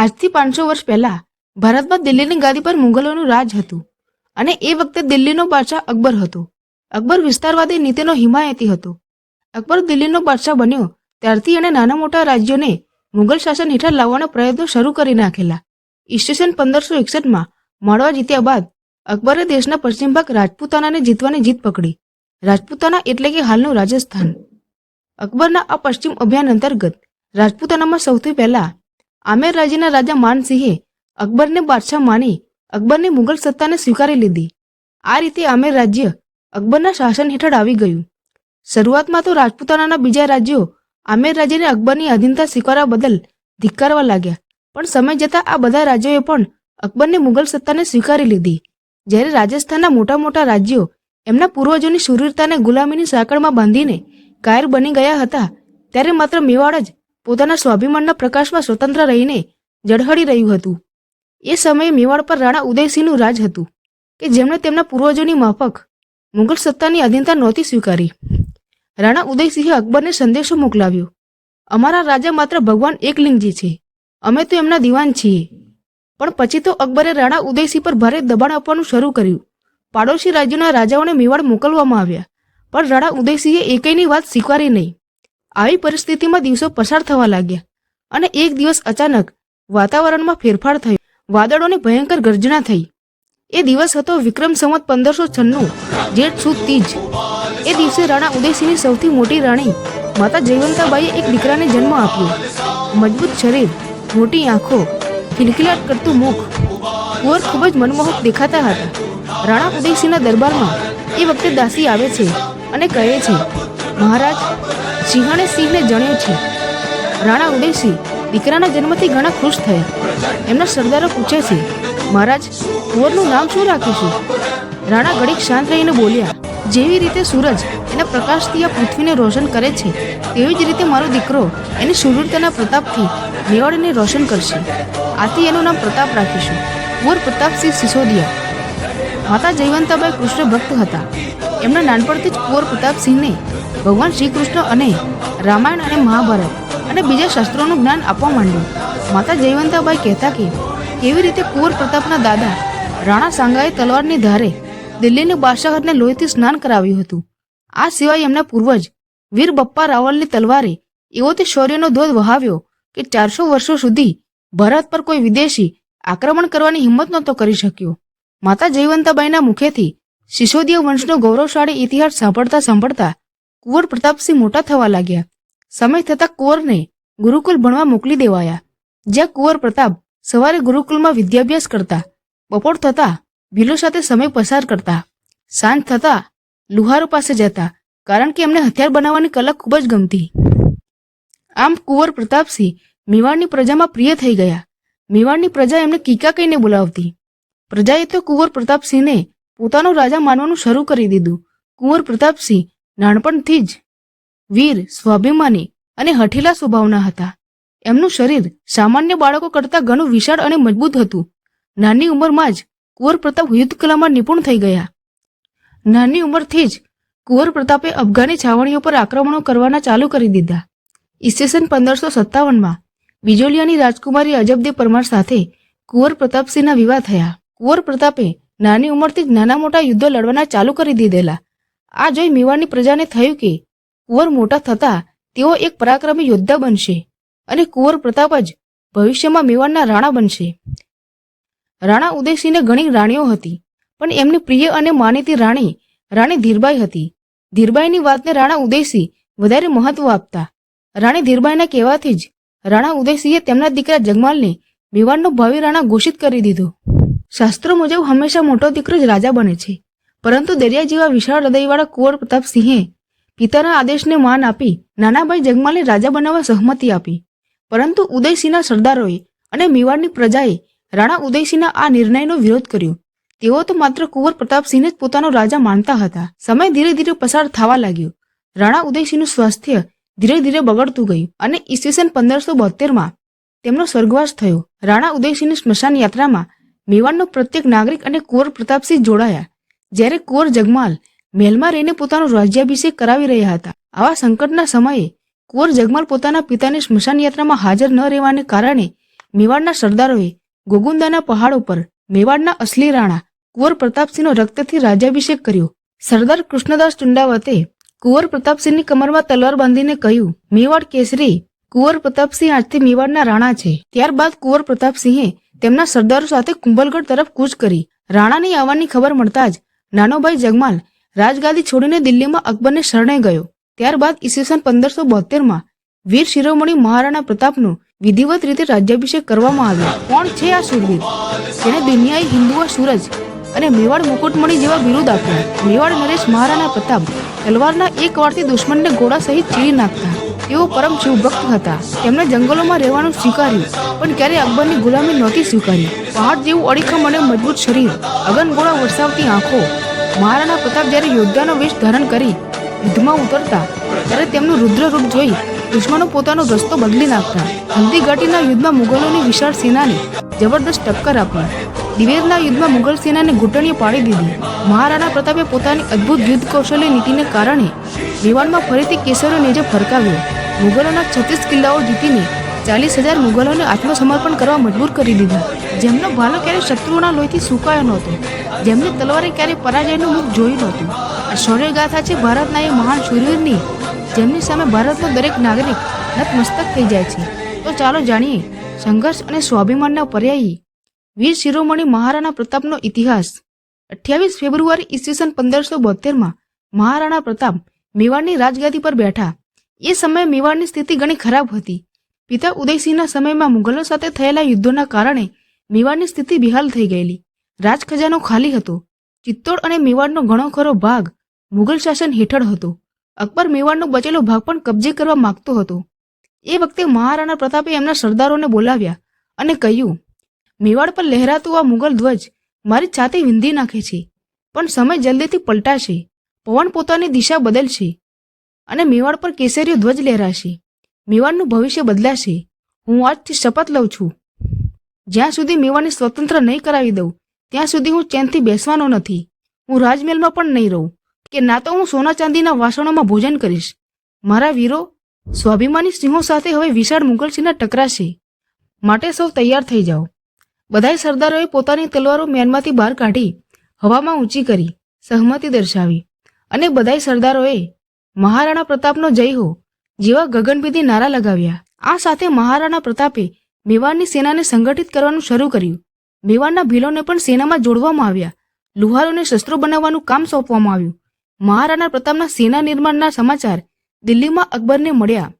આજથી પાંચસો વર્ષ પહેલા ભારતમાં દિલ્હીની ગાદી પર મુગલોનું રાજ હતું અને એ વખતે દિલ્હીનો બાદશાહ અકબર હતો. અકબર વિસ્તારવાદી નીતિનો હિમાયતી હતો. અકબર દિલ્હીનો બાદશાહ બન્યો ત્યારથી એણે નાના મોટા રાજ્યોને મુગલ શાસન હેઠળ લાવવાના પ્રયત્નો શરૂ કરી નાખેલા. ઈસવીસન પંદરસો એકસઠમાં માળવા જીત્યા બાદ અકબરે દેશના પશ્ચિમ ભાગ રાજપૂતાનાને જીતવાની જીત પકડી. રાજપૂતાના એટલે કે હાલનું રાજસ્થાન. અકબરના આ પશ્ચિમ અભિયાન અંતર્ગત રાજપૂતાનામાં સૌથી પહેલા આમેર રાજ્યના રાજા માનસિંહે અકબરને બાદશાહ માની અકબરની મુગલ સત્તાને સ્વીકારી લીધી. આ રીતે આમેર રાજ્ય અકબરના શાસન હેઠળ આવી ગયું. શરૂઆતમાં તો રાજપૂતાનાના બીજા રાજ્યો આમેર રાજ્યને અકબરની અધીનતા સ્વીકારવા બદલ ધિક્કારવા લાગ્યા, પણ સમય જતાં આ બધા રાજ્યોએ પણ અકબરની મુગલ સત્તાને સ્વીકારી લીધી. જ્યારે રાજસ્થાનના મોટા મોટા રાજ્યો એમના પૂર્વજોની શૂરવીરતાને ગુલામીની સાંકળમાં બાંધીને કાયર બની ગયા હતા, ત્યારે માત્ર મેવાડ જ પોતાના સ્વાભિમાનના પ્રકાશમાં સ્વતંત્ર રહીને ઝળહળી રહ્યું હતું. એ સમયે મેવાડ પર રાણા ઉદયસિંહનું રાજ હતું કે જેમણે તેમના પૂર્વજોની માફક મુગલ સત્તાની અધીનતા નહોતી સ્વીકારી. રાણા ઉદયસિંહે અકબરને સંદેશો મોકલાવ્યો, અમારા રાજા માત્ર ભગવાન એકલિંગજી છે, અમે તો એમના દિવાન છીએ. પણ પછી તો અકબરે રાણા ઉદયસિંહ પર ભારે દબાણ આપવાનું શરૂ કર્યું. પાડોશી રાજ્યોના રાજાઓને મેવાડ મોકલવામાં આવ્યા, પણ રાણા ઉદયસિંહે એકયની વાત સ્વીકારી નહીં. આવી પરિસ્થિતિમાં દિવસો પસાર થવા લાગ્યા અને એક દિવસ અચાનક વાતાવરણમાં ફેરફાર થયો. વાદળોની ભયંકર ગર્જના થઈ. એ દિવસ હતો વિક્રમ સંવત પંદરસો છન્નું, જેઠ સુદ તીજ. એ દિવસે રાણા ઉદયસિંહની સૌથી મોટી રાણી, માતા જયવંતાબાઈએ એક દીકરાને જન્મ આપ્યો. મજબૂત શરીર, મોટી આંખો, ખિલખિલાટ કરતું મુખ, કુંવર ખૂબ જ મનમોહક દેખાતા હતા. રાણા ઉદયસિંહના દરબારમાં એ વખતે દાસી આવે છે અને કહે છે, મહારાજ સિંહણે સિંહને જણ્યો છે. રાણા ઉદયસિંહ દીકરાના જન્મથી ઘણા ખુશ થયા. એમના સરદારો પૂછે છે, મહારાજ, કુંવરનું નામ શું રાખીશું રાણા ઘડીક શાંત રહીને બોલ્યા, જેવી રીતે સૂરજ એના પ્રકાશથી આ પૃથ્વીને રોશન કરે છે, તેવી જ રીતે મારો દીકરો એની સુદૃઢતાના પ્રતાપથી મેવાડને રોશન કરશે. આથી એનું નામ પ્રતાપ રાખીશું. કુંવર પ્રતાપસિંહ સિસોદિયા. માતા જયવંતાબાઈ કૃષ્ણ ભક્ત હતા. એમના નાનપણથી જ કુંવર પ્રતાપસિંહને ભગવાન શ્રી કૃષ્ણ અને રામાયણ અને મહાભારત અને બીજા શાસ્ત્રોનું જ્ઞાન આપવા માંડ્યું. માતા જયવંતાબાઈ કહેતા કે, કેવી રીતે કુંવર પ્રતાપના દાદા રાણા સાંગાએ તલવારની ધારે દિલ્હીની બાદશાહતને લોહીથી સ્નાન કરાવ્યું હતું. આ સિવાય એમના પૂર્વજ વીર બપ્પા રાવલની તલવારે એવો તે શૌર્યનો ધોધ વહાવ્યો કે ચારસો વર્ષો સુધી ભારત પર કોઈ વિદેશી આક્રમણ કરવાની હિંમત નહોતો કરી શક્યો. માતા જયવંતાબાઈના મુખેથી સિસોદીય વંશનો ગૌરવશાળી ઇતિહાસ સાંભળતા સાંભળતા કુંવર પ્રતાપસિંહ મોટા થવા લાગ્યા. સમય થતાં કુંવરને ગુરુકુલ ભણવા મોકલી દેવાયા. જ્યાં કુંવર પ્રતાપ સવારે ગુરુકુલમાં વિદ્યાભ્યાસ કરતા, બપોર થતા ભીલો સાથે સમય પસાર કરતા, સાંજ થતા લુહારો પાસે જતા, કારણ કે એમને હથિયાર બનાવવાની કલા ખૂબ જ ગમતી. આમ કુંવર પ્રતાપસિંહ મેવાડની પ્રજામાં પ્રિય થઈ ગયા. મેવાડની પ્રજા એમને કીકા કહીને બોલાવતી. પ્રજાએ તો કુંવર પ્રતાપસિંહને પોતાનો રાજા માનવાનું શરૂ કરી દીધું. કુંવર પ્રતાપસિંહ નાનપણથી જ વીર, સ્વાભિમાની અને હઠીલા સ્વભાવના હતા. એમનું શરીર સામાન્ય બાળકો કરતાં ઘણું વિશાળ અને મજબૂત હતું. નાની ઉંમરમાં જ કુંવર પ્રતાપ યુદ્ધ કલામાં નિપુણ થઈ ગયા. નાની ઉંમરથી જ કુંવર પ્રતાપે અફઘાની છાવણીઓ પર આક્રમણો કરવાના ચાલુ કરી દીધા. ઈસ્વીસન પંદરસો સત્તાવનમાં બિજોલિયાની રાજકુમારી અજબદે પરમાર સાથે કુંવર પ્રતાપસિંહના વિવાહ થયા. કુંવર પ્રતાપે નાની ઉંમરથી જ નાના મોટા યુદ્ધો લડવાના ચાલુ કરી દીધેલા. આ જોઈ મેવાડની પ્રજાને થયું કે કુંવર મોટા થતા તેઓ એક પરાક્રમી યોદ્ધા બનશે અને કુંવર પ્રતાપ જ ભવિષ્યમાં મેવાડના રાણા બનશે. રાણા ઉદયસિંહને ઘણી રાણીઓ હતી, પણ એમની પ્રિય અને માનીતી રાણી રાણી ધીરબાઈ હતી. ધીરબાઈની વાતને રાણા ઉદયસિંહ વધારે મહત્વ આપતા. રાણી ધીરબાઈના કહેવાથી જ રાણા ઉદયસિંહે તેમના દીકરા જગમાલને મેવાડનો ભાવિ રાણા ઘોષિત કરી દીધો. શાસ્ત્રો મુજબ હંમેશા મોટો દીકરો જ રાજા બને છે. પરંતુ દરિયા જેવા વિશાળ હૃદયવાળા કુંવર પ્રતાપસિંહે પિતાના આદેશને માન આપી નાનાભાઈ જગમાલને રાજા બનાવવા સહમતિ આપી. પરંતુ ઉદયસિંહના સરદારોએ અને મેવાડની પ્રજાએ રાણા ઉદયસિંહના આ નિર્ણયનો વિરોધ કર્યો. તેઓ તો માત્ર કુંવર પ્રતાપસિંહને જ પોતાનો રાજા માનતા હતા. સમય ધીરે ધીરે પસાર થવા લાગ્યો. રાણા ઉદયસિંહનું સ્વાસ્થ્ય ધીરે ધીરે બગડતું ગયું અને ઈસવીસન પંદરસો બોતેરમાં તેમનો સ્વર્ગવાસ થયો. રાણા ઉદયસિંહની સ્મશાન યાત્રામાં મેવાડનો પ્રત્યેક નાગરિક અને કુંવર પ્રતાપસિંહ જોડાયા. જ્યારે કુંવર જગમાલ મહેલમાં રહીને પોતાનો રાજ્યાભિષેક કરાવી રહ્યા હતા. આવા સંકટના સમયે કુંવર જગમાલ પોતાના પિતાની સ્મશાન યાત્રામાં હાજર ન રહેવાને કારણે મેવાડના સરદારોએ ગોગુંદાના પહાડો ઉપર મેવાડના અસલી રાણા કુંવર પ્રતાપસિંહનો રક્તથી રાજ્યાભિષેક કર્યો. સરદાર કૃષ્ણદાસ ટુંડાવતે કુંવર પ્રતાપસિંહની કમરમાં તલવાર બાંધીને કહ્યું, મેવાડ કેસરી કુંવર પ્રતાપસિંહ આજથી મેવાડના રાણા છે. ત્યારબાદ કુંવર પ્રતાપસિંહે તેમના સરદારો સાથે કુંભલગઢ તરફ કૂચ કરી. રાણાની આવવાની ખબર મળતા જ નાનોભાઈ જગમાલ રાજગાદી છોડીને દિલ્હીમાં અકબરને શરણે ગયો. ત્યારબાદ ઈસવીસન પંદરસો બોતેરમાં વીર શિરોમણી મહારાણા પ્રતાપનું વિધિવત રીતે રાજ્યાભિષેક કરવામાં આવ્યો. કોણ છે આ શૂરવીર? જેને દુનિયાએ હિન્દુઓ સૂરજ અને મેવાડ મુકુટમણી જેવા બિરુદ આપ્યા. મેવાડ નરેશ મહારાણા પ્રતાપ તલવારના એક વારથી દુશ્મનને ઘોડા સહિત ચીરી નાખતા. તેઓ પરમ શિવભક્ત હતા. તેમણે જંગલોમાં રહેવાનું સ્વીકાર્યું, પણ ક્યારેય અકબરની ગુલામી નહોતી સ્વીકારી. પહાડ જેવું અડીખમ અને મજબૂત શરીર, અગનગોળા વરસાવતી આંખો. મહારાણા પ્રતાપ જ્યારે યોદ્ધાનો વેશ ધારણ કરી યુદ્ધમાં ઉતરતા, ત્યારે તેમનું રુદ્ર રૂપ જોઈ દુશ્મનો પોતાનો રસ્તો બદલી નાખતા. હલ્દી ઘાટીના યુદ્ધમાં મુગલોની વિશાળ સેનાને જબરદસ્ત ટક્કર આપી. દિવેરના યુદ્ધમાં મુગલ સેનાને ઘૂંટણીએ પાડી દીધી. મહારાણા પ્રતાપે પોતાની અદ્ભુત યુદ્ધ કૌશલ્ય નીતિને કારણે મેવાડમાં ફરીથી કેસરો નેજો ફરકાવ્યો. મુગલોના છત્રીસ કિલ્લાઓ જીતીને ચાલીસ હજાર મુગલોને આત્મસમર્પણ કરવા મજબૂર કરી દીધા. જેમનો ભાલો ક્યારેય શત્રુઓના લોહીથી સુકાયો નહોતો. જેમની તલવારે ક્યારેય પરાજયનું મુખ જોયું નહોતું. આ શૌર્યગાથા છે ભારતના એ મહાન શૂરવીરની. જેમની સામે ભારતનો દરેક નાગરિક નતમસ્તક થઈ જાય છે. તો ચાલો જાણીએ, સંઘર્ષ અને સ્વાભિમાનના પર્યાયી વીર શિરોમણી મહારાણા પ્રતાપનો ઇતિહાસ. અઠ્યાવીસ ફેબ્રુઆરી ઈસવીસન પંદરસો બોતેરમાં મહારાણા પ્રતાપ મેવાડની રાજગાદી પર બેઠા. એ સમયે મેવાડની સ્થિતિ ઘણી ખરાબ હતી. પિતા ઉદયસિંહના સમયમાં મુગલો સાથે થયેલા યુદ્ધોના કારણે મેવાડની સ્થિતિ બિહાલ થઈ ગયેલી. રાજખજાનો ખાલી હતો. ચિત્તોડ અને મેવાડનો ઘણો ખરો ભાગ મુગલ શાસન હેઠળ હતો. અકબર મેવાડનો બચેલો ભાગ પણ કબજે કરવા માંગતો હતો. એ વખતે મહારાણા પ્રતાપે એમના સરદારોને બોલાવ્યા અને કહ્યું મેવાડ પર લહેરાતું આ મુગલ ધ્વજ મારી છાતી વિંધી નાખે છે, પણ સમય જલ્દીથી પલટાશે, પવન પોતાની દિશા બદલશે અને મેવાડ પર કેસરીયો ધ્વજ લહેરાશે. મેવાડનું ભવિષ્ય બદલાશે. હું આજથી શપથ લઉં છું. જ્યાં સુધી મેવાડને સ્વતંત્ર નહીં કરાવી દઉં, ત્યાં સુધી હું ચેનથી બેસવાનો નથી. હું રાજમહેલમાં પણ નહીં રહું, કે ના તો હું સોના ચાંદીના વાસણોમાં ભોજન કરીશ. મારા વીરો સ્વાભિમાની સિંહો સાથે હવે વિશાળ મુગલ સેના ટકરાશે. માટે સૌ તૈયાર થઈ જાઓ. બધાય સરદારોએ પોતાની તલવારો મેનમાંથી બહાર કાઢી હવામાં ઊંચી કરી, સહમતિ દર્શાવી અને બધાય સરદારોએ મહારાણા પ્રતાપનો જય હો જેવા ગગનભેદી નારા લગાવ્યા. આ સાથે મહારાણા પ્રતાપે મેવાડની સેનાને સંગઠિત કરવાનું શરૂ કર્યું. મેવાડના ભીલોને પણ સેનામાં જોડવામાં આવ્યા. લુહારોને શસ્ત્રો બનાવવાનું કામ સોંપવામાં આવ્યું. મહારાણા પ્રતાપના સેના નિર્માણના સમાચાર દિલ્હીમાં અકબરને મળ્યા.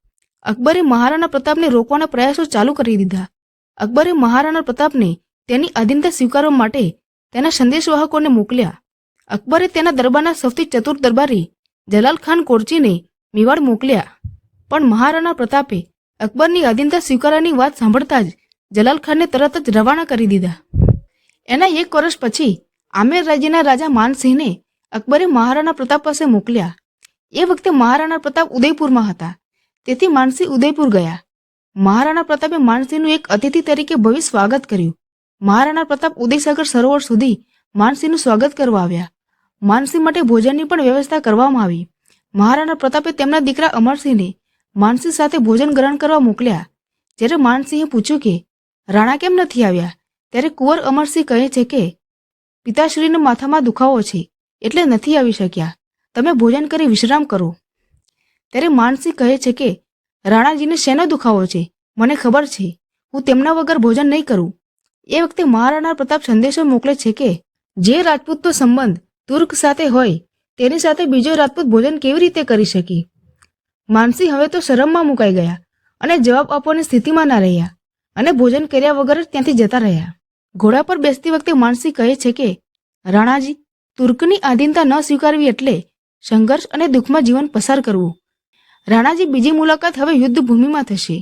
અકબરે મહારાણા પ્રતાપને રોકવાના પ્રયાસો ચાલુ કરી દીધા. અકબરે મહારાણા પ્રતાપને તેની અધીનતા સ્વીકારવા માટે તેના સંદેશવાહકોને મોકલ્યા. અકબરે તેના દરબારના સૌથી ચતુર દરબારી જલાલ ખાન કોરચીને મેવાડ મોકલ્યા. પણ મહારાણા પ્રતાપે અકબરની અધીનતા સ્વીકારવાની વાત સાંભળતા જ જલાલ ખાનને તરત જ રવાના કરી દીધા. એના એક વર્ષ પછી આમેર રાજ્યના રાજા માનસિંહને અકબરે મહારાણા પ્રતાપ પાસે મોકલ્યા. એ વખતે મહારાણા પ્રતાપ ઉદયપુરમાં હતા. તેથી માનસિંહ ઉદયપુર ગયા. મહારાણા પ્રતાપે માનસિંહનું એક અતિથિ તરીકે ભવ્ય સ્વાગત કર્યું. મહારાણા પ્રતાપ ઉદયસાગર સરોવર સુધી માનસિંહનું સ્વાગત કરવા આવ્યા. માનસિંહ માટે ભોજનની પણ વ્યવસ્થા કરવામાં આવી. મહારાણા પ્રતાપે તેમના દીકરા અમરસિંહને માનસિંહ સાથે ભોજન ગ્રહણ કરવા મોકલ્યા. જ્યારે માનસિંહે પૂછ્યું કે, રાણા કેમ નથી આવ્યા? ત્યારે કુંવર અમરસિંહ કહે છે કે, પિતાશ્રીના માથામાં દુખાવો છે, એટલે નથી આવી શક્યા. તમે ભોજન કરી વિશ્રામ કરો. ત્યારે માનસિંહ કહે છે કે રાણાજીને શેનો દુખાવો છે? મને ખબર છે. હું તેમના વગર ભોજન નહીં કરું. એ વખતે મહારાણા પ્રતાપ સંદેશો મોકલે છે કે, જે રાજપૂતનો સંબંધ તુર્ક સાથે હોય, તેની સાથે બીજો રાજપૂત ભોજન કેવી રીતે કરી શકી? માનસી હવે તો શરમમાં મુકાઈ ગયા અને જવાબ આપવાની સ્થિતિમાં ના રહ્યા અને ભોજન કર્યા વગર જ ત્યાંથી જતા રહ્યા. ઘોડા પર બેસતી વખતે માનસી કહે છે કે, રાણાજી, તુર્કની આધીનતા ન સ્વીકારવી એટલે સંઘર્ષ અને દુઃખમાં જીવન પસાર કરવું. રાણાજી બીજી મુલાકાત હવે યુદ્ધ ભૂમિમાં થશે.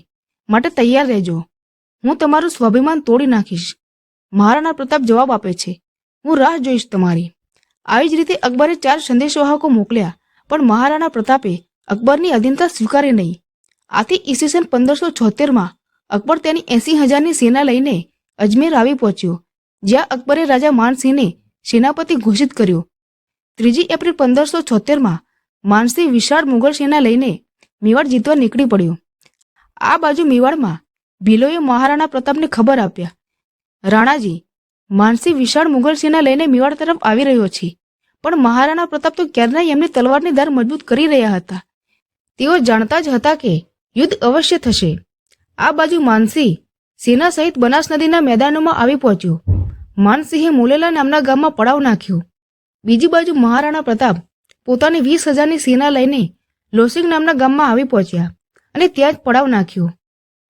માટે તૈયાર રહેજો. હું તમારું સ્વાભિમાન તોડી નાખીશ. મહારાણા પ્રતાપ જવાબ આપે છે. હું રાહ જોઈશ તમારી. આવી જ રીતે અકબરે ચાર સંદેશવાહકો મોકલ્યા, પણ મહારાણા પ્રતાપે અકબરની અધીનતા સ્વીકારી નહીં. આથી ઈસવીસન પંદરસો છોતેરમાં અકબર તેની એસી હજારની સેના લઈને અજમેર આવી પહોંચ્યો, જ્યાં અકબરે રાજા માનસિંહને સેનાપતિ ઘોષિત કર્યો. ત્રીજી એપ્રિલ પંદરસો છોતેરમાં માનસિંહ વિશાળ મુગલ સેના લઈને મેવાડ જીતવા નીકળી પડ્યો. આ બાજુ મેવાડમાં ભીલોએ મહારાણા પ્રતાપને ખબર આપ્યા. રાણાજી, માનસી વિશાળ મુઘલ સેના લઈને મેવાડ તરફ આવી રહ્યો છે. પણ મહારાણા પ્રતાપ તો ક્યારના એમની તલવારની ધાર મજબૂત કરી રહ્યા હતા. તેઓ જાણતા જ હતા કે યુદ્ધ અવશ્ય થશે. આ બાજુ માનસી સેના સહિત બનાસ નદીના મેદાનોમાં આવી પહોંચ્યો. માનસિંહે મોલેલા નામના ગામમાં પડાવ નાખ્યો. બીજી બાજુ મહારાણા પ્રતાપ પોતાની વીસ હજારની સેના લઈને લોસિંગ નામના ગામમાં આવી પહોંચ્યા અને ત્યાં જ પડાવ નાખ્યો.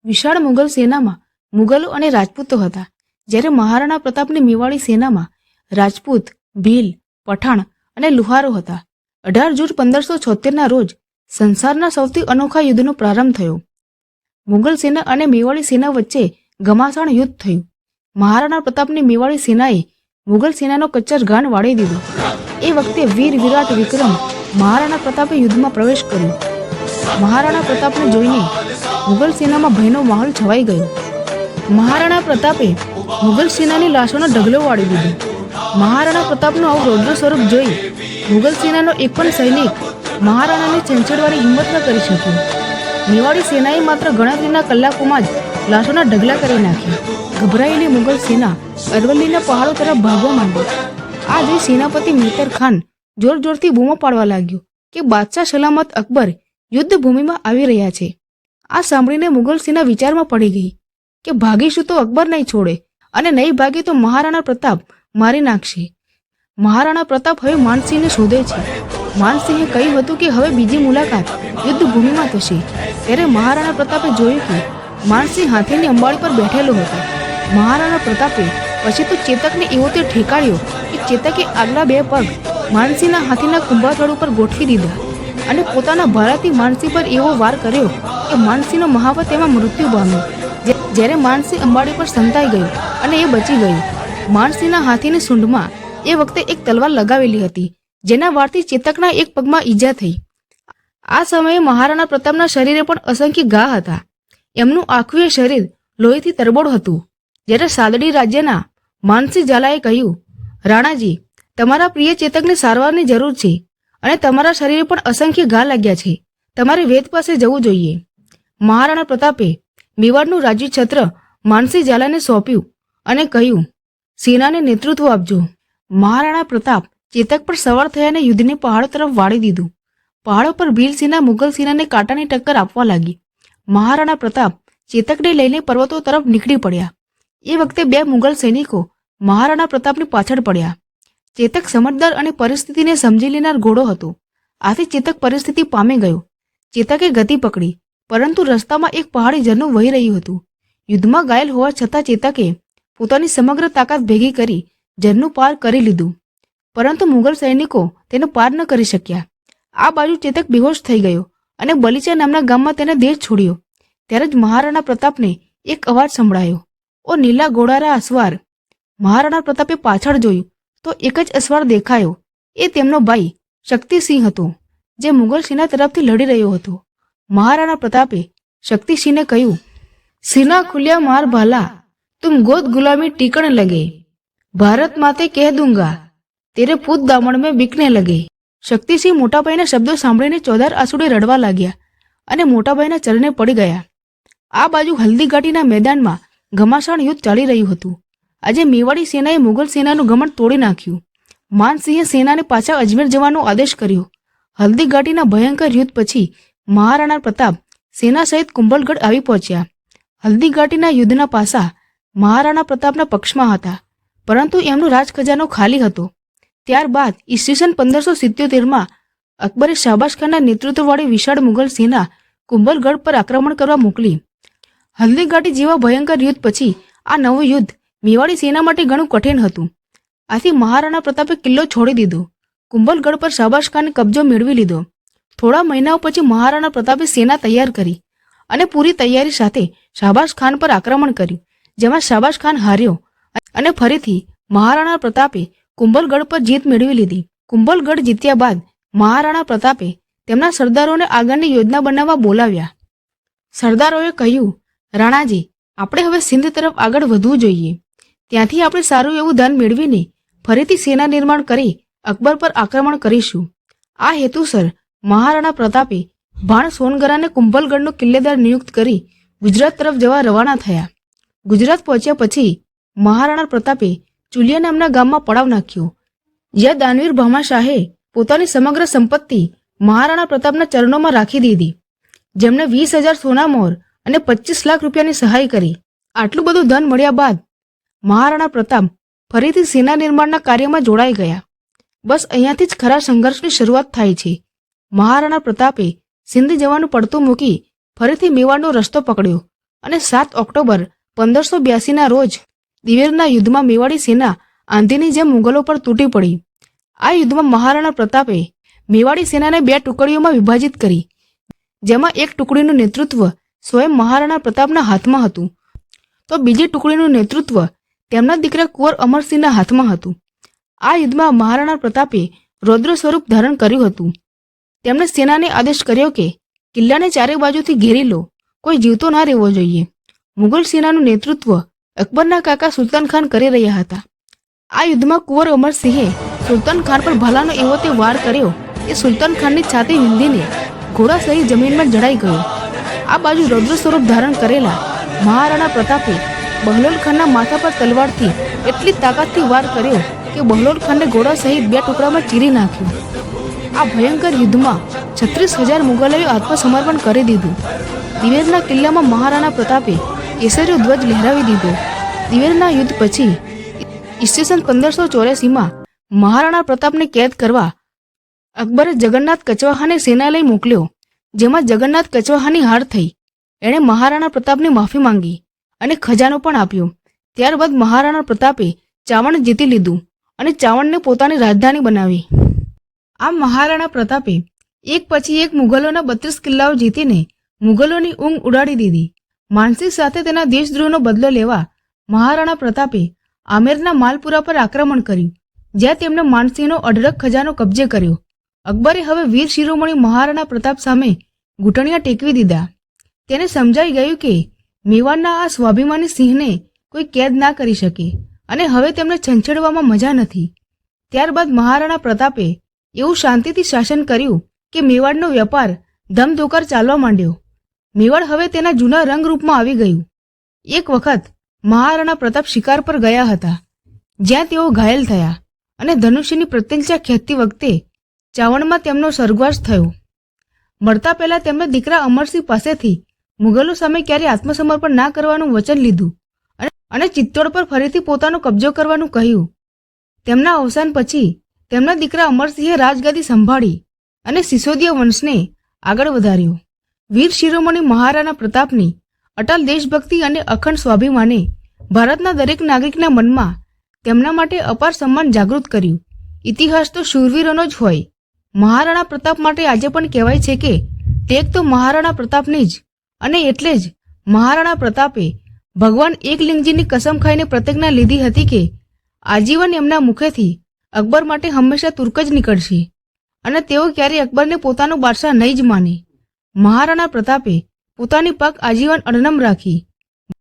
વિશાળ મુઘલ સેનામાં મુઘલો અને રાજપૂતો હતા. જ્યારે મહારાણા પ્રતાપની મેવાડી સેનામાં રાજપૂત, ભીલ, પઠાણ અને લુહારો હતા. અઢાર જૂન પંદરસો છોતેરના રોજ સંસારના સૌથી અનોખા યુદ્ધનો પ્રારંભ થયો. મુઘલ સેના અને મેવાડી સેના વચ્ચે ઘમાસાણ યુદ્ધ થયું. મહારાણા પ્રતાપની મેવાડી સેનાએ મુઘલ સેનાનો કચ્ચર ઘાણ વાળી દીધો. એ વખતે વીર વિરાટ વિક્રમ મહારાણા પ્રતાપે યુદ્ધમાં પ્રવેશ કર્યો. મહારાણા પ્રતાપને જોઈને મુગલ સેનામાં ભયનો માહોલ છવાઈ ગયો. મહારાણા પ્રતાપે મુઘલ સેનાની લાશોનો ઢગલો વાળી દીધો. મહારાણા પ્રતાપનું આવું રૌદ્ર સ્વરૂપ જોઈ મુગલ સેનાનો એક પણ સૈનિક મહારાણાને છેંછેડવાની હિંમત ન કરી શક્યો. મેવાડી સેનાએ માત્ર ગણતરીના કલાકોમાં જ લાશોના ઢગલા કરી નાખ્યા. ગભરાયેલી મુઘલ સેના અરવલ્લીના પહાડો તરફ ભાગવા માંડી. આ જોઈ સેનાપતિ મેતર ખાન જોર જોરથી બૂમો પાડવા લાગ્યો કે બાદશાહ સલામત અકબર યુદ્ધ ભૂમિમાં આવી રહ્યા છે. આ સાંભળીને સેના વિચારમાં પડી ગઈ કે ભાગીશું તો અકબર નહીં છોડે અને નહીં ભાગે તો મહારાણા પ્રતાપ મારી નાખશે. મહારાણા પ્રતાપ હવે માનસિંહને શોધે છે. માનસિંહે કહ્યું હતું કે હવે બીજી મુલાકાત યુદ્ધ ભૂમિમાં થશે. ત્યારે મહારાણા પ્રતાપે જોયું કે માનસિંહ હાથીની અંબાડી પર બેઠેલો હતો. મહારાણા પ્રતાપે પછી તો ચેતકને એવો તે ઠેકાડ્યો કે ચેતકે આગલા બે પગ માનસિંહના હાથીના કુંભાથળ ઉપર ગોઠવી દીધા અને પોતાના ભારાથી માનસી પર એવો વાર કર્યો કે માનસીનો મહાવત તેમાં મૃત્યુ પામ્યો. જ્યારે માનસી અંબાડી પર સંતાઈ ગયું અને એ બચી ગયું માનસીના હાથીની સૂંઢમાં એ વખતે એક તલવાર લગાવેલી હતી, જેના વારથી ચેતકના એક પગમાં ઈજા થઈ. આ સમયે મહારાણા પ્રતાપના શરીરે પણ અસંખ્ય ઘા હતા. એમનું આખું શરીર લોહીથી તરબોળ હતું. જ્યારે સાદડી રાજ્યના માનસી ઝાલાએ કહ્યું, રાણાજી તમારા પ્રિય ચેતકને સારવારની જરૂર છે અને તમારા શરીરે પણ અસંખ્ય ઘા લાગ્યા છે. તમારે વેદ પાસે જવું જોઈએ. મહારાણા પ્રતાપે મેવાડનું રાજ્ય છત્ર માનસી ઝાલાને સોંપ્યું અને કહ્યું, સેનાને નેતૃત્વ આપજો. મહારાણા પ્રતાપ ચેતક પર સવાર થયાને યુદ્ધને પહાડો તરફ વાળી દીધું. પહાડો પર ભીલ સેના મુઘલ સેનાને કાંટાની ટક્કર આપવા લાગી. મહારાણા પ્રતાપ ચેતકને લઈને પર્વતો તરફ નીકળી પડ્યા. એ વખતે બે મુઘલ સૈનિકો મહારાણા પ્રતાપની પાછળ પડ્યા. ચેતક સમજદાર અને પરિસ્થિતિને સમજી લેનાર ઘોડો હતો. આથી ચેતક પરિસ્થિતિ પામી ગયો. ચેતકે ગતિ પકડી, પરંતુ રસ્તામાં એક પહાડી ઝરણું વહી રહ્યું હતું. યુદ્ધમાં ઘાયલ હોવા છતાં ચેતકે પોતાની સમગ્ર તાકાત ભેગી કરી ઝરણું પાર કરી લીધું. પરંતુ મુઘલ સૈનિકો તેનો પાર ન કરી શક્યા. આ બાજુ ચેતક બેહોશ થઈ ગયો અને બલીચા નામના ગામમાં તેને દેશ છોડ્યો. ત્યારે જ મહારાણા પ્રતાપને એક અવાજ સંભળાયો. ઓ નીલા ઘોડારા અસવાર મહારાણા પ્રતાપે પાછળ જોયું. તો એક જ અસવાર દેખાયો. એ તેમનો ભાઈ, શક્તિસિંહ હતો, જે મુગલ સેના તરફથી લડી રહ્યો હતો. મહારાણા પ્રતાપે શક્તિસિંહને કહ્યું સિંહના ખુલ્યા માર ભાલા, તુમ ગોદ ગુલામી ટીકણ લગે. ભારત માતે કહે દુંગા, તેરે પૂત દામણ મેં બીકને લગે. શક્તિસિંહ મોટાભાઈના શબ્દો સાંભળીને ચોદાર આસુડે રડવા લાગ્યા અને મોટાભાઈના ચરણે પડી ગયા. આ બાજુ હલ્દીઘાટીના મેદાનમાં ઘમાસાણ યુદ્ધ ચાલી રહ્યું હતું. આજે મેવાડી સેનાએ મુઘલ સેનાનું ગમન તોડી નાખ્યું. માનસિંહે સેનાને પાછા અજમેર જવાનો આદેશ કર્યો. હલ્દીઘાટીના ભયંકર યુદ્ધ પછી મહારાણા પ્રતાપ સેના સહિત કુંભલગઢ આવી પહોંચ્યા. હલ્દીઘાટીના યુદ્ધના પાસા મહારાણા પ્રતાપના પક્ષમાં હતા, પરંતુ એમનો રાજખજાનો ખાલી હતો. ત્યારબાદ ઈસવીસન પંદરસો સિત્યોતેરમાં અકબરે શાબાશ નેતૃત્વવાળી વિશાળ મુઘલ સેના કુંભલગઢ પર આક્રમણ કરવા મોકલી. હલ્દીઘાટી જેવા ભયંકર યુદ્ધ પછી આ નવું યુદ્ધ મેવાડી સેના માટે ઘણું કઠિન હતું. આથી મહારાણા પ્રતાપે કિલ્લો છોડી દીધો. કુંભલગઢ પર શાબાશ ખાને કબજો મેળવી લીધો. થોડા મહિનાઓ પછી મહારાણા પ્રતાપે સેના તૈયાર કરી અને પૂરી તૈયારી સાથે શાબાશ ખાન પર આક્રમણ કર્યું, જેમાં શાબાશ ખાન હાર્યો અને ફરીથી મહારાણા પ્રતાપે કુંભલગઢ પર જીત મેળવી લીધી. કુંભલગઢ જીત્યા બાદ મહારાણા પ્રતાપે તેમના સરદારોને આગળની યોજના બનાવવા બોલાવ્યા. સરદારોએ કહ્યું, રાણાજી, આપણે હવે સિંધ તરફ આગળ વધવું જોઈએ. ત્યાંથી આપણે સારું એવું ધન મેળવીને ફરીથી સેના નિર્માણ કરી અકબર પર આક્રમણ કરીશું. આ હેતુસર મહારાણા પ્રતાપે ભાણ સોનગરાને કુંભલગઢનો કિલ્લેદાર નિયુક્ત કરી ગુજરાત તરફ જવા રવાના થયા. ગુજરાત પહોંચ્યા પછી મહારાણા પ્રતાપે ચુલિયા નામના ગામમાં પડાવ નાખ્યો. જ્યાં દાનવીર ભામાશાહે પોતાની સમગ્ર સંપત્તિ મહારાણા પ્રતાપના ચરણોમાં રાખી દીધી. જેમણે વીસ હજાર સોના મોર અને પચીસ લાખ રૂપિયાની સહાય કરી. આટલું બધું ધન મળ્યા બાદ મહારાણા પ્રતાપ ફરીથી સેના નિર્માણના કાર્યમાં જોડાઈ ગયા. બસ અહીંયાથી જ ખરા સંઘર્ષની શરૂઆત થાય છે. મહારાણા પ્રતાપે સિંધ જવાનું પડતું મૂકી ફરીથી મેવાડનો રસ્તો પકડ્યો અને સાત ઓક્ટોબર પંદરસો બ્યાસીના રોજ દિવેરના યુદ્ધમાં મેવાડી સેના આંધીની જેમ મુગલો પર તૂટી પડી. આ યુદ્ધમાં મહારાણા પ્રતાપે મેવાડી સેનાને બે ટુકડીઓમાં વિભાજિત કરી, જેમાં એક ટુકડીનું નેતૃત્વ સ્વયં મહારાણા પ્રતાપના હાથમાં હતું. તો બીજી ટુકડીનું નેતૃત્વ તેમના દીકરા કુંવર અમરસિંહના હાથમાં હતું. આ યુદ્ધમાં મહારાણા પ્રતાપે રૌદ્ર સ્વરૂપ ધારણ કર્યું હતું. તેમણે સેનાને આદેશ કર્યો કે, કિલ્લાને ચારે બાજુથી ઘેરી લો, કોઈ જીવતો ના રહેવો જોઈએ. મુઘલ સેનાનું નેતૃત્વ અકબરના કાકા સુલતાન ખાન કરી રહ્યા હતા. આ યુદ્ધમાં કુંવર અમરસિંહે સુલતાન ખાન પર ભલાનો એવો તે વાર કર્યો કે સુલતાન ખાનની છાતી વિંધીને ઘોડા સહિત જમીનમાં જડાઈ ગયો. આ બાજુ રૌદ્ર સ્વરૂપ ધારણ કરેલા મહારાણા પ્રતાપે બહલોલ ખાનના માથા પર તલવારથી એટલી તાકાતથી વાર કર્યો કે બહલોલ ખાનને ઘોડા સહિત બે ટુકડામાં ચીરી નાખ્યો. આ ભયંકર યુદ્ધમાં છત્રીસ હજાર મુગલોએ આત્મસમર્પણ કરી દીધું. દિવેરના કિલ્લામાં મહારાણા પ્રતાપે કેસરીઓ ધ્વજ લહેરાવી દીધો. દિવેરના યુદ્ધ પછી ઈસવીસન પંદરસો ચોર્યાસીમાં મહારાણા પ્રતાપને કેદ કરવા અકબરે જગન્નાથ કચવાહાને સેના લઈ મોકલ્યો, જેમાં જગન્નાથ કચવાહાની હાર થઈ. એણે મહારાણા પ્રતાપની માફી માંગી. અને ખજાનો પણ આપ્યો. ત્યારબાદ મહારાણા પ્રતાપે ચાવણ જીતી લીધું અને ચાવણને પોતાની રાજધાની બનાવી. આમ મહારાણા પ્રતાપે એક પછી એક મુગલોના બત્રીસ કિલ્લાઓ જીતીને મુગલોની ઊંઘ ઉડાડી દીધી. માનસિંહ સાથે તેના દેશદ્રોહનો બદલો લેવા મહારાણા પ્રતાપે આમેરના માલપુરા પર આક્રમણ કર્યું, જ્યાં તેમણે માનસિંહનો અઢળક ખજાનો કબજે કર્યો. અકબરે હવે વીર શિરોમણી મહારાણા પ્રતાપ સામે ઘૂંટણિયા ટેકવી દીધા. તેને સમજાઈ ગયું કે મેવાડના આ સ્વાભિમાની સિંહને કોઈ કેદ ના કરી શકે અને હવે તેમને છંછેડવામાં મજા નથી. ત્યારબાદ મહારાણા પ્રતાપે એવું શાંતિથી શાસન કર્યું કે મેવાડનો વેપાર ધમધોકાર ચાલવા માંડ્યો. મેવાડ હવે તેના જૂના રંગરૂપમાં આવી ગયું. એક વખત મહારાણા પ્રતાપ શિકાર પર ગયા હતા. જ્યાં તેઓ ઘાયલ થયા અને ધનુષ્યની પ્રત્યંચા ખેંચતી વખતે ચાવણમાં તેમનો સ્વર્ગવાસ થયો. મળતા પહેલા તેમણે દીકરા અમરસિંહ પાસેથી મુગલો સામે ક્યારે આત્મસમર્પણ ના કરવાનું વચન લીધું? અને અને ચિત્તોડ પર ફરીથી પોતાનો કબજો કરવાનું કહ્યું. તેમના અવસાન પછી તેમના દીકરા અમરસિંહે રાજગાદી સંભાળી અને સિસોદિયા વંશને આગળ વધાર્યો. વીર શિરોમણી મહારાણા પ્રતાપની અટલ દેશભક્તિ અને અખંડ સ્વાભિમાને ભારતના દરેક નાગરિકના મનમાં તેમના માટે અપાર સન્માન જાગૃત કર્યું. ઇતિહાસ તો શૂરવીરોનો જ હોય. મહારાણા પ્રતાપ માટે આજે પણ કહેવાય છે કે ટેક તો મહારાણા પ્રતાપની જ અને એટલે જ મહારાણા પ્રતાપે ભગવાન એકલિંગજીની કસમ ખાઈને પ્રતિજ્ઞા લીધી હતી કે આજીવન એમના મુખેથી અકબર માટે હંમેશા તુર્ક જ નીકળશે. અને તેઓ ક્યારેય અકબરને પોતાનો બાદશાહ નહીં જ માને. મહારાણા પ્રતાપે પોતાની પગ આજીવન અડનમ રાખી.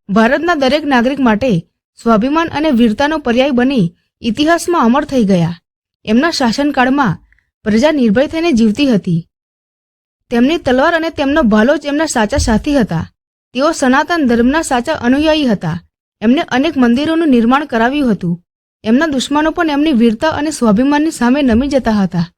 ભારતના દરેક નાગરિક માટે સ્વાભિમાન અને વીરતાનો પર્યાય બની ઇતિહાસમાં અમર થઈ ગયા. એમના શાસનકાળમાં પ્રજા નિર્ભય થઈને જીવતી હતી. તેમની તલવાર અને તેમનો ભાલો જ એમના સાચા સાથી હતા. તેઓ સનાતન ધર્મના સાચા અનુયાયી હતા. એમને અનેક મંદિરોનું નિર્માણ કરાવ્યું હતું. એમના દુશ્મનો પણ એમની વીરતા અને સ્વાભિમાનની સામે નમી જતા હતા.